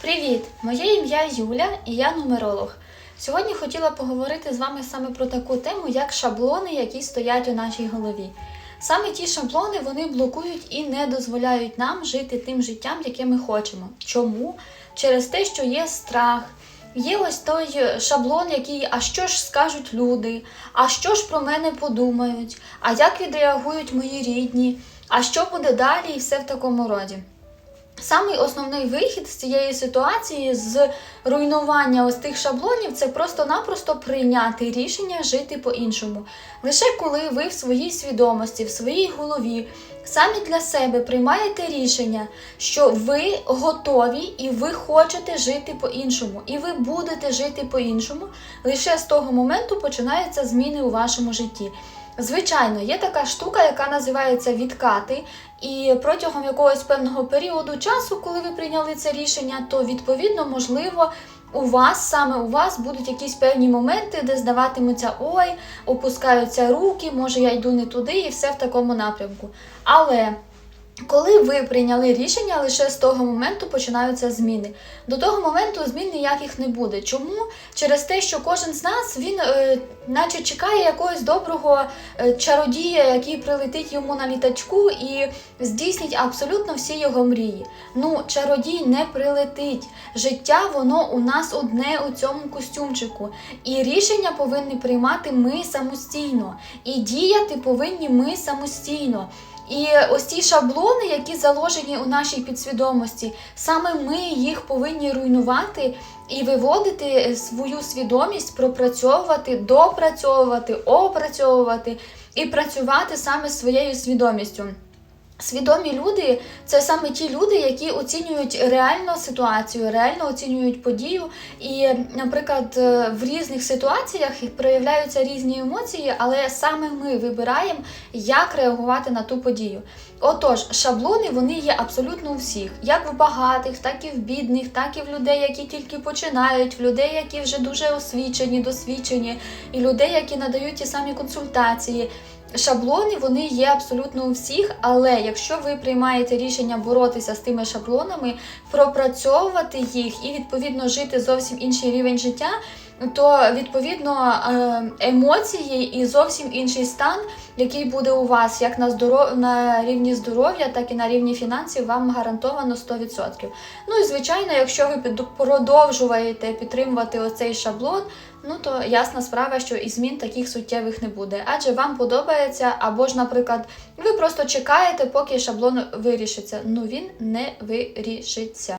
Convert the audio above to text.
Привіт! Моє ім'я Юля і я нумеролог. Сьогодні хотіла поговорити з вами саме про таку тему, як шаблони, які стоять у нашій голові. Саме ті шаблони вони блокують і не дозволяють нам жити тим життям, яке ми хочемо. Чому? Через те, що є страх. Є ось той шаблон, який, а що ж скажуть люди, а що ж про мене подумають, а як відреагують мої рідні, а що буде далі, і все в такому роді. Самий основний вихід з цієї ситуації з руйнування ось тих шаблонів це просто-напросто прийняти рішення жити по-іншому. Лише коли ви в своїй свідомості, в своїй голові самі для себе приймаєте рішення, що ви готові і ви хочете жити по-іншому, і ви будете жити по-іншому, лише з того моменту починаються зміни у вашому житті. Звичайно, є така штука, яка називається відкати, і протягом якогось певного періоду часу, коли ви прийняли це рішення, то відповідно можливо. У вас саме у вас будуть якісь певні моменти, де здаватимуться ой, опускаються руки, може я йду не туди, і все в такому напрямку. Але коли ви прийняли рішення, лише з того моменту починаються зміни. До того моменту змін ніяких не буде. Чому? Через те, що кожен з нас він е, наче чекає якогось доброго е, чародія, який прилетить йому на літачку і здійснить абсолютно всі його мрії. Ну, чародій не прилетить. Життя воно у нас одне у цьому костюмчику. І рішення повинні приймати ми самостійно. І діяти повинні ми самостійно. І ось ці шаблони, які заложені у нашій підсвідомості, саме ми їх повинні руйнувати і виводити свою свідомість, пропрацьовувати, допрацьовувати, опрацьовувати і працювати саме своєю свідомістю. Свідомі люди це саме ті люди, які оцінюють реальну ситуацію, реально оцінюють подію. І, наприклад, е, в різних ситуаціях проявляються різні емоції, але саме ми вибираємо, як реагувати на ту подію. Отож, шаблони вони є абсолютно у всіх, як в багатих, так і в бідних, так і в людей, які тільки починають, в людей, які вже дуже освічені, досвідчені, і людей, які надають ті самі консультації. Шаблони вони є абсолютно у всіх, але якщо ви приймаєте рішення боротися з тими шаблонами, пропрацьовувати їх і відповідно жити зовсім інший рівень життя, то відповідно е, емоції і зовсім інший стан, який буде у вас як на здоров... на рівні здоров'я, так і на рівні фінансів, вам гарантовано 100%. Ну і звичайно, якщо ви продовжуєте підтримувати оцей шаблон, ну то ясна справа, що і змін таких суттєвих не буде. Адже вам подобається, або ж, наприклад, ви просто чекаєте, поки шаблон вирішиться. Ну він не вирішиться.